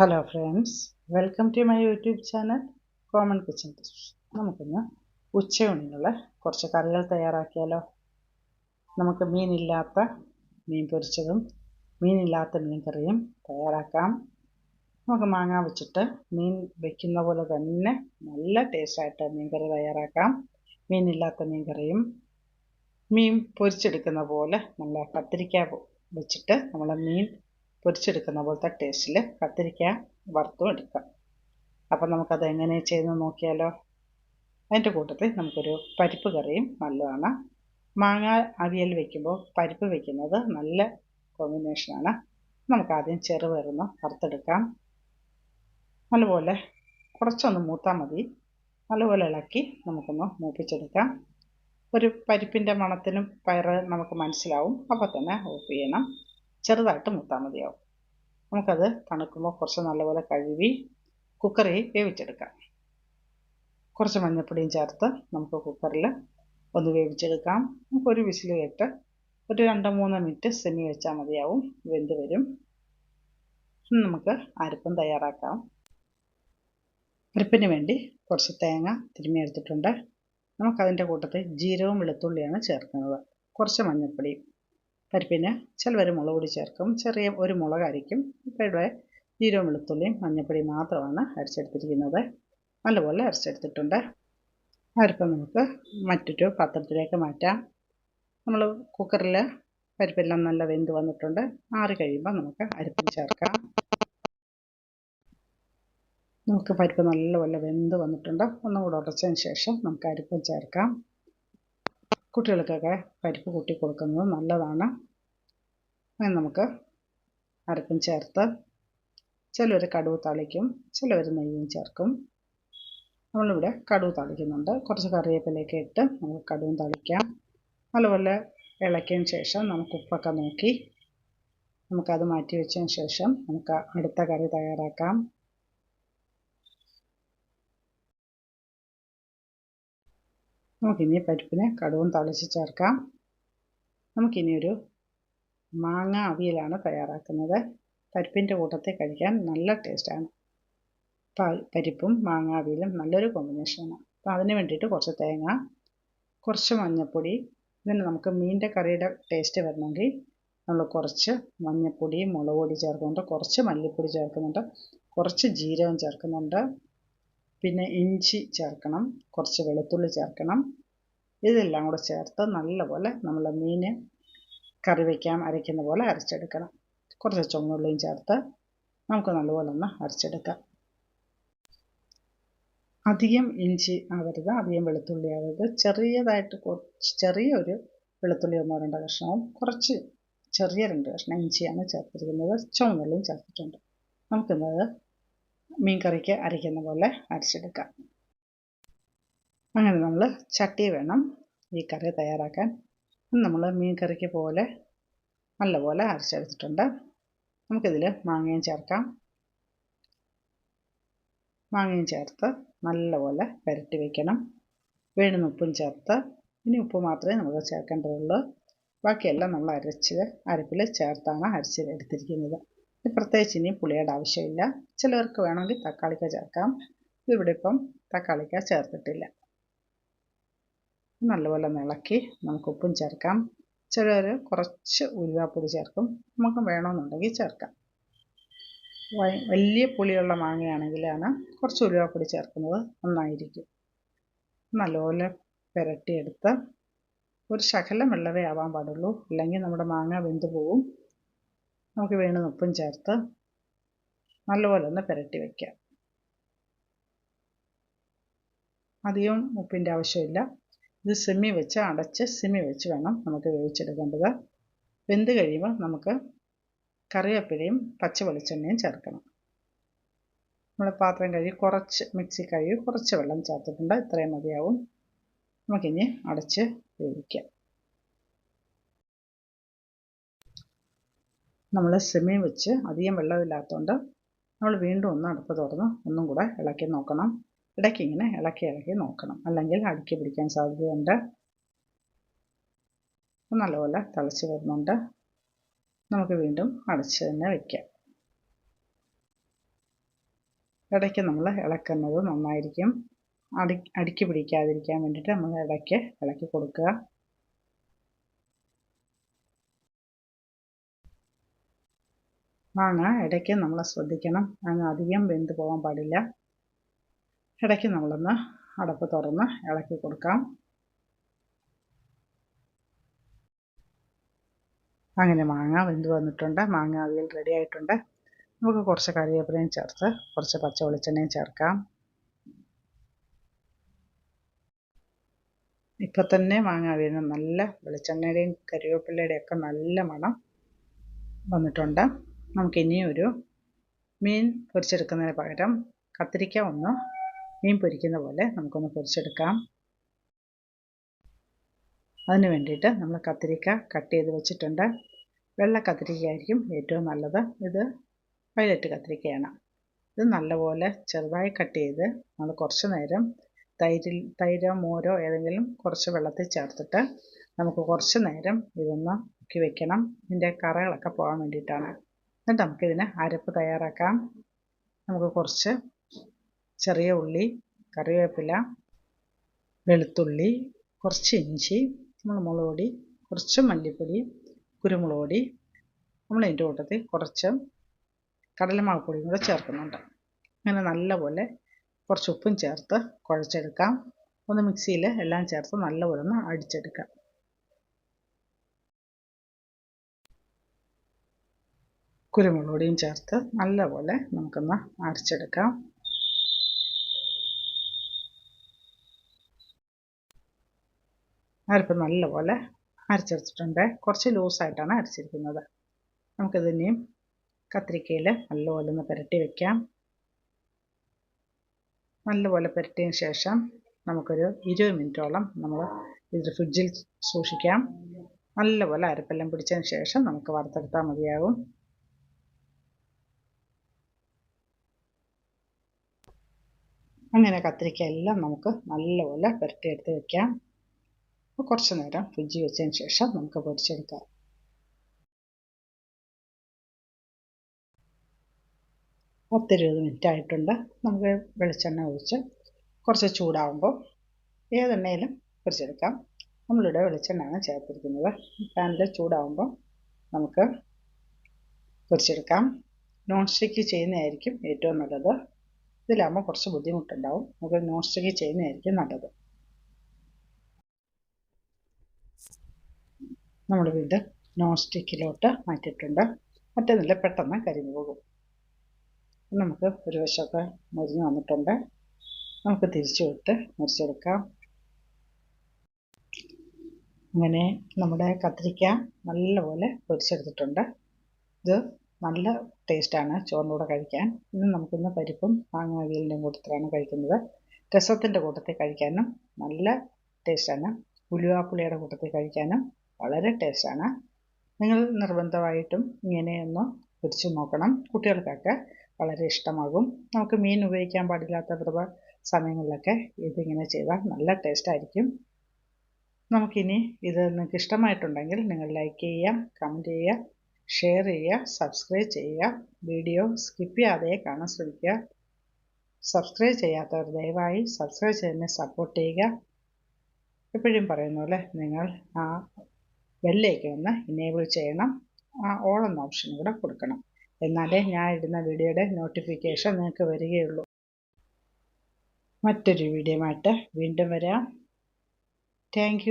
Hello friends welcome to my YouTube channel common kitchen tips നമുക്കിന്ന് ഉച്ചയൂണിനുള്ള കുറച്ച് കറികൾ തയ്യാറാക്കിയാലോ? നമുക്ക് മീനില്ലാത്ത മീൻ പൊരിച്ചതും മീനില്ലാത്ത മീൻ കറിയും തയ്യാറാക്കാം. നമുക്ക് മാങ്ങ വെച്ചിട്ട് മീൻ വെക്കുന്ന പോലെ തന്നെ നല്ല ടേസ്റ്റായിട്ട് മീൻ കറി തയ്യാറാക്കാം. മീനില്ലാത്ത മീൻ കറിയും മീൻ പൊരിച്ചെടുക്കുന്ന പോലെ നല്ല കത്തിരിക്ക വെച്ചിട്ട് നമ്മൾ മീൻ പൊരിച്ചെടുക്കുന്ന പോലത്തെ ടേസ്റ്റിൽ കത്തിരിക്ക വറുത്തും എടുക്കാം. അപ്പം നമുക്കത് എങ്ങനെ ചെയ്യുന്നത് നോക്കിയാലോ? അതിന്റെ കൂട്ടത്തിൽ നമുക്കൊരു പരിപ്പ് കറിയും നല്ലതാണ്. മാങ്ങ അവിയൽ വെക്കുമ്പോൾ പരിപ്പ് വെക്കുന്നത് നല്ല കോമ്പിനേഷനാണ് നമുക്ക് ആദ്യം ചെറുപയറൊന്ന് വറുത്തെടുക്കാം. നല്ലപോലെ കുറച്ചൊന്ന് മൂത്താൽ മതി. നല്ലപോലെ ഇളക്കി നമുക്കൊന്ന് മൂപ്പിച്ചെടുക്കാം. ഒരു പരിപ്പിന്റെ മണത്തിനും പയറ് നമുക്ക് മനസ്സിലാവും. അപ്പോൾ തന്നെ ഓഫ് ചെയ്യണം. ചെറുതായിട്ട് മൂത്താൽ മതിയാവും. നമുക്കത് തണുക്കുമ്പോൾ കുറച്ച് നല്ലപോലെ കഴുകി കുക്കറിൽ വേവിച്ചെടുക്കാം. കുറച്ച് മഞ്ഞൾപ്പൊടിയും ചേർത്ത് നമുക്ക് കുക്കറിൽ ഒന്ന് വേവിച്ചെടുക്കാം. നമുക്കൊരു വിസിൽ കേട്ട് ഒരു രണ്ടോ മൂന്നോ മിനിറ്റ് സെമി വെച്ചാൽ മതിയാവും. വെന്ത് വരും. നമുക്ക് അരപ്പം തയ്യാറാക്കാം. അരപ്പിന് വേണ്ടി കുറച്ച് തേങ്ങ തിരുമ്മി എടുത്തിട്ടുണ്ട് നമുക്കതിന്റെ കൂട്ടത്തിൽ ജീരകവും വെളുത്തുള്ളിയാണ് ചേർക്കുന്നത്. കുറച്ച് മഞ്ഞൾപ്പൊടി പരിപ്പിന് ചിലവർ മുളക് പൊടി ചേർക്കും. ചെറിയ ഒരു മുളക് അരിക്കും ഇപ്പോൾ ഇവിടെ ജീരവും വെളുത്തുള്ളിയും മഞ്ഞൾപ്പൊടി മാത്രമാണ് അരച്ചെടുത്തിരിക്കുന്നത്. നല്ലപോലെ അരച്ചെടുത്തിട്ടുണ്ട്. പരിപ്പ് നമുക്ക് മറ്റൊരു പാത്രത്തിലേക്ക് മാറ്റാം. നമ്മൾ കുക്കറിൽ പരിപ്പെല്ലാം നല്ല വെന്ത് വന്നിട്ടുണ്ട്. ആറി കഴിയുമ്പോൾ നമുക്ക് അരപ്പിൽ ചേർക്കാം. നമുക്ക് പരിപ്പ് നല്ലപോലെ വെന്ത് വന്നിട്ടുണ്ട്. ഒന്നുകൂടെ ഉടച്ചതിന് ശേഷം നമുക്ക് അരപ്പ് ചേർക്കാം. കുട്ടികൾക്കൊക്കെ പരിപ്പ് കൂട്ടി കൊടുക്കുന്നത് നല്ലതാണ്. അങ്ങനെ നമുക്ക് അരപ്പും ചേർത്ത് ചിലർ കടുവ് തളിക്കും ചിലവർ നെയ്യും ചേർക്കും. നമ്മളിവിടെ കടുവ് തളിക്കുന്നുണ്ട്. കുറച്ച് കറിവേപ്പിലയൊക്കെ ഇട്ട് നമുക്ക് കടുവും തളിക്കാം. അതുപോലെ ഇളക്കിയതിന് ശേഷം നമുക്ക് ഉപ്പൊക്കെ നോക്കി. നമുക്കത് മാറ്റി വെച്ചതിന് ശേഷം നമുക്ക് അടുത്ത കറി തയ്യാറാക്കാം. നമുക്കിനി പരിപ്പിന് കടുവും തളിച്ച് ചേർക്കാം. നമുക്കിനി ഒരു മാങ്ങ അവിയലാണ് തയ്യാറാക്കുന്നത്. പരിപ്പിന്റെ കൂട്ടത്തിൽ കഴിക്കാൻ നല്ല ടേസ്റ്റാണ്. പരിപ്പും മാങ്ങ അവിയലും നല്ലൊരു കോമ്പിനേഷനാണ്. അപ്പോൾ അതിന് വേണ്ടിയിട്ട് കുറച്ച് തേങ്ങ കുറച്ച് മഞ്ഞൾപ്പൊടി ഇതിന് നമുക്ക് മീനിന്റെ കറിയുടെ ടേസ്റ്റ് വരണമെങ്കിൽ നമ്മൾ കുറച്ച് മഞ്ഞൾപ്പൊടി മുളക് പൊടി ചേർക്കുന്നുണ്ട് കുറച്ച് മല്ലിപ്പൊടി ചേർക്കുന്നുണ്ട് കുറച്ച് ജീരകം ചേർക്കുന്നുണ്ട് പിന്നെ ഇഞ്ചി ചേർക്കണം കുറച്ച് വെളുത്തുള്ളി ചേർക്കണം. ഇതെല്ലാം കൂടെ ചേർത്ത് നല്ലപോലെ നമ്മൾ മീൻ കറി വയ്ക്കാൻ അരയ്ക്കുന്ന പോലെ അരച്ചെടുക്കണം. കുറച്ച് ചുവന്നുള്ളിയും ചേർത്ത് നമുക്ക് നല്ലപോലെ ഒന്ന് അരച്ചെടുക്കാം. അധികം ഇഞ്ചി ആവരുത് അധികം വെളുത്തുള്ളി ആവരുത്. ചെറിയതായിട്ട് കുറച്ച് ചെറിയൊരു വെളുത്തുള്ളി ഒന്നോ രണ്ടോ കഷ്ണവും കുറച്ച് ചെറിയ രണ്ട് കഷ്ണം ഇഞ്ചിയാണ് ചേർത്തിരിക്കുന്നത്. ചുവന്നുള്ളിയും ചേർത്തിട്ടുണ്ട്. നമുക്കിന്നത് മീൻ കറിക്ക് അരയ്ക്കുന്ന പോലെ അരച്ചെടുക്കാം. അങ്ങനെ നമ്മൾ ചട്ടി വേണം ഈ കറി തയ്യാറാക്കാൻ. നമ്മൾ മീൻ കറിക്ക് പോലെ നല്ലപോലെ അരച്ചെടുത്തിട്ടുണ്ട്. നമുക്കിതിൽ മാങ്ങയും ചേർക്കാം. മാങ്ങയും ചേർത്ത് നല്ലപോലെ പുരട്ടി വയ്ക്കണം വേണ്ടുന്ന ഉപ്പും ചേർത്ത്. ഇനി ഉപ്പ് മാത്രമേ നമുക്ക് ചേർക്കേണ്ടതുള്ളൂ. ബാക്കിയെല്ലാം നമ്മൾ അരച്ച് അരപ്പിൽ ചേർത്താണ് അരച്ച് എടുത്തിരിക്കുന്നത്. പ്രത്യേകിച്ച് ഇനി പുളിയുടെ ആവശ്യമില്ല. ചിലവർക്ക് വേണമെങ്കിൽ തക്കാളിക്ക ചേർക്കാം. ഇവിടെ ഇപ്പം തക്കാളിക്ക ചേർത്തിട്ടില്ല. നല്ലപോലെ ഇളക്കി നമുക്ക് ഉപ്പും ചേർക്കാം. ചിലർ കുറച്ച് ഉരുവാപ്പൊടി ചേർക്കും. നമുക്ക് വേണമെന്നുണ്ടെങ്കിൽ ചേർക്കാം. വലിയ പുളിയുള്ള മാങ്ങയാണെങ്കിലാണ് കുറച്ച് ഉലുവാപ്പൊടി ചേർക്കുന്നത് നന്നായിരിക്കും. നല്ലപോലെ പുരട്ടിയെടുത്ത് ഒരു ശകലം വെള്ളവേ ആവാൻ പാടുള്ളൂ. അല്ലെങ്കിൽ നമ്മുടെ മാങ്ങ വെന്ത് പോവും. നമുക്ക് വീണ്ടും ഉപ്പും ചേർത്ത് നല്ലപോലെ ഒന്ന് പുരട്ടി വയ്ക്കാം അധികം ഉപ്പിന്റെ ആവശ്യമില്ല. ഇത് സിമ്മി വെച്ച് അടച്ച് സിമ്മി വെച്ച് വേണം നമുക്ക് വേവിച്ചെടുക്കേണ്ടത്. വെന്ത് കഴിയുമ്പോൾ നമുക്ക് കറിവേപ്പിലയും പച്ച വെളിച്ചെണ്ണയും ചേർക്കണം. നമ്മൾ പാത്രം കഴുകി കുറച്ച് മിക്സി കഴുകി കുറച്ച് വെള്ളം ചേർത്തിട്ടുണ്ട്. ഇത്രയും മതിയാവും. നമുക്കിനി അടച്ച് വേവിക്കാം. നമ്മൾ സെമി വെച്ച് അധികം വെള്ളമില്ലാത്തതുകൊണ്ട് നമ്മൾ വീണ്ടും ഒന്ന് അടുപ്പ് തുറന്ന് ഒന്നും കൂടെ ഇളക്കി നോക്കണം. ഇടയ്ക്ക് ഇങ്ങനെ ഇളക്കി ഇളക്കി നോക്കണം. അല്ലെങ്കിൽ അടുക്കി പിടിക്കാൻ സാധ്യതയുണ്ട്. നല്ലപോലെ തിളച്ച് വരുന്നുണ്ട്. നമുക്ക് വീണ്ടും അടച്ച് തന്നെ വയ്ക്കാം ഇടയ്ക്ക് നമ്മൾ ഇളക്കുന്നത് നന്നായിരിക്കും. അടി അടുക്കി പിടിക്കാതിരിക്കാൻ വേണ്ടിയിട്ട് നമ്മൾ ഇടയ്ക്ക് ഇളക്കി കൊടുക്കുക. മാങ്ങ ഇടയ്ക്ക് നമ്മൾ ശ്രദ്ധിക്കണം. മാങ്ങ അധികം വെന്ത് പോകാൻ പാടില്ല. ഇടയ്ക്ക് നമ്മളൊന്ന് അടപ്പ് തുറന്ന് ഇളക്കി കൊടുക്കാം. അങ്ങനെ മാങ്ങ വെന്ത് വന്നിട്ടുണ്ട്. മാങ്ങ അവിയൽ റെഡി ആയിട്ടുണ്ട്. നമുക്ക് കുറച്ച് കറിവേപ്പിലയും ചേർത്ത് കുറച്ച് പച്ച വെളിച്ചെണ്ണയും ചേർക്കാം. ഇപ്പം തന്നെ മാങ്ങ അവിയലിന് നല്ല വെളിച്ചെണ്ണയുടെയും കറിവേപ്പിലയുടെയും ഒക്കെ നല്ല മണം വന്നിട്ടുണ്ട്. നമുക്കിനി ഒരു മീൻ പൊരിച്ചെടുക്കുന്നതിന് പകരം കത്തിരിക്ക ഒന്ന് മീൻ പൊരിക്കുന്ന പോലെ നമുക്കൊന്ന് പൊരിച്ചെടുക്കാം. അതിന് വേണ്ടിയിട്ട് നമ്മൾ കത്തിരിക്ക കട്ട് ചെയ്ത് വെച്ചിട്ടുണ്ട്. വെള്ള കത്തിരിക്കയായിരിക്കും ഏറ്റവും നല്ലത്. ഇത് വയലറ്റ് കത്തിരിക്കയാണ്. ഇത് നല്ലപോലെ ചെറുതായി കട്ട് ചെയ്ത് നമ്മൾ കുറച്ച് നേരം തൈരിൽ തൈരോ മോരോ ഏതെങ്കിലും കുറച്ച് വെള്ളത്തിൽ ചേർത്തിട്ട് നമുക്ക് കുറച്ച് നേരം ഇതൊന്ന് മുക്കി വെക്കണം. ഇതിന്റെ കറകളൊക്കെ പോകാൻ വേണ്ടിയിട്ടാണ്. എന്നിട്ട് നമുക്കിതിന് അരപ്പ് തയ്യാറാക്കാം. നമുക്ക് കുറച്ച് ചെറിയ ഉള്ളി കറിവേപ്പില വെളുത്തുള്ളി കുറച്ച് ഇഞ്ചി നമ്മൾ മുളക് പൊടി കുറച്ച് മല്ലിപ്പൊടി കുരുമുളക് പൊടി. നമ്മൾ അതിന്റെ കൂട്ടത്തിൽ കുറച്ച് കടലമാവ് പൊടിയും കൂടെ ചേർക്കുന്നുണ്ട്. അങ്ങനെ നല്ലപോലെ കുറച്ച് ഉപ്പും ചേർത്ത് കുഴച്ചെടുക്കാം. ഒന്ന് മിക്സിയിൽ എല്ലാം ചേർത്ത് നല്ലപോലെ ഒന്ന് അടിച്ചെടുക്കാം. കുരുമുളക് പൊടിയും ചേർത്ത് നല്ലപോലെ നമുക്കൊന്ന് അരച്ചെടുക്കാം. അരപ്പ് നല്ലപോലെ അരച്ചെടുത്തിട്ടുണ്ട്. കുറച്ച് ലൂസായിട്ടാണ് അരച്ചിരിക്കുന്നത്. നമുക്കിതിനെയും കത്തിരിക്കയിൽ നല്ലപോലെ ഒന്ന് പുരട്ടി വയ്ക്കാം നല്ലപോലെ പുരട്ടിയതിന് ശേഷം നമുക്കൊരു ഇരുപത് മിനിറ്റോളം നമ്മൾ ഇത് ഫ്രിഡ്ജിൽ സൂക്ഷിക്കാം. നല്ലപോലെ അരപ്പെല്ലാം പിടിച്ചതിന് ശേഷം നമുക്ക് വറുത്തെടുത്താൽ മതിയാകും. അങ്ങനെ കത്തിരിക്ക എല്ലാം നമുക്ക് നല്ലപോലെ പുരട്ടിയെടുത്ത് വെക്കാം. കുറച്ച് നേരം ഫ്രിഡ്ജിൽ വെച്ചതിന് ശേഷം നമുക്ക് പൊരിച്ചെടുക്കാം. പത്തിരുപത് മിനിറ്റ് ആയിട്ടുണ്ട്. നമുക്ക് വെളിച്ചെണ്ണ ഒഴിച്ച് കുറച്ച് ചൂടാവുമ്പോൾ ഏതെണ്ണയിലും പൊരിച്ചെടുക്കാം. നമ്മളിവിടെ വെളിച്ചെണ്ണയാണ് ചേർത്തിരിക്കുന്നത്. പാനിൽ ചൂടാവുമ്പോൾ നമുക്ക് പൊരിച്ചെടുക്കാം. നോൺ സ്റ്റിക്ക് ചെയ്യുന്നതായിരിക്കും ഏറ്റവും നല്ലത്. ഇതിലാകുമ്പോൾ കുറച്ച് ബുദ്ധിമുട്ടുണ്ടാവും. നമുക്ക് നോൺ സ്റ്റിക്ക് ചെയ്യുന്നതായിരിക്കും നല്ലത്. നമ്മൾ വീണ്ടും നോൺ സ്റ്റിക്കിലോട്ട് മാറ്റിയിട്ടുണ്ട്. മറ്റൊന്നില്ല പെട്ടെന്ന് കരിഞ്ഞു പോകും. നമുക്ക് ഒരു വശമൊക്കെ മുരിഞ്ഞ് വന്നിട്ടുണ്ട്. നമുക്ക് തിരിച്ചു വിട്ട് മുറിച്ചെടുക്കാം. അങ്ങനെ നമ്മുടെ കത്തിരിക്ക നല്ലപോലെ പൊരിച്ചെടുത്തിട്ടുണ്ട്. ഇത് നല്ല ടേസ്റ്റാണ് ചോറിന്റെ കഴിക്കാൻ. ഇന്ന് നമുക്കിന്ന് പരിപ്പും മാങ്ങാവിയലിന്റെ കൂട്ടത്തിലാണ് കഴിക്കുന്നത്. രസത്തിന്റെ കൂട്ടത്തിൽ കഴിക്കാനും നല്ല ടേസ്റ്റാണ്. ഉലുവാപ്പുളിയുടെ കൂട്ടത്തിൽ കഴിക്കാനും വളരെ ടേസ്റ്റാണ്. നിങ്ങൾ നിർബന്ധമായിട്ടും ഇങ്ങനെയൊന്ന് പൊരിച്ചു നോക്കണം. കുട്ടികൾക്കൊക്കെ വളരെ ഇഷ്ടമാകും. നമുക്ക് മീൻ ഉപയോഗിക്കാൻ പാടില്ലാത്ത വ്രത സമയങ്ങളിലൊക്കെ ഇതിങ്ങനെ ചെയ്താൽ നല്ല ടേസ്റ്റായിരിക്കും. നമുക്കിനി ഇത് നിങ്ങൾക്ക് ഇഷ്ടമായിട്ടുണ്ടെങ്കിൽ നിങ്ങൾ ലൈക്ക് ചെയ്യുക കമന്റ് ചെയ്യുക ഷെയർ ചെയ്യുക സബ്സ്ക്രൈബ് ചെയ്യുക വീഡിയോ സ്കിപ്പ് ചെയ്യാതെ കാണാൻ ശ്രമിക്കുക. സബ്സ്ക്രൈബ് ചെയ്യാത്തവർ ദയവായി സബ്സ്ക്രൈബ് ചെയ്തതിനെ സപ്പോർട്ട് ചെയ്യുക. എപ്പോഴും പറയുന്ന പോലെ നിങ്ങൾ ആ ബെല്ലേക്ക് ഒന്ന് ഇനേബിൾ ചെയ്യണം. ആ ഓൾ എന്ന ഓപ്ഷൻ കൂടെ കൊടുക്കണം. എന്നാലേ ഞാൻ ഇടുന്ന വീഡിയോയുടെ നോട്ടിഫിക്കേഷൻ നിങ്ങൾക്ക് വരികയുള്ളൂ. മറ്റൊരു വീഡിയോ വീഡിയോയുമായിട്ട് വീണ്ടും വരാം. താങ്ക്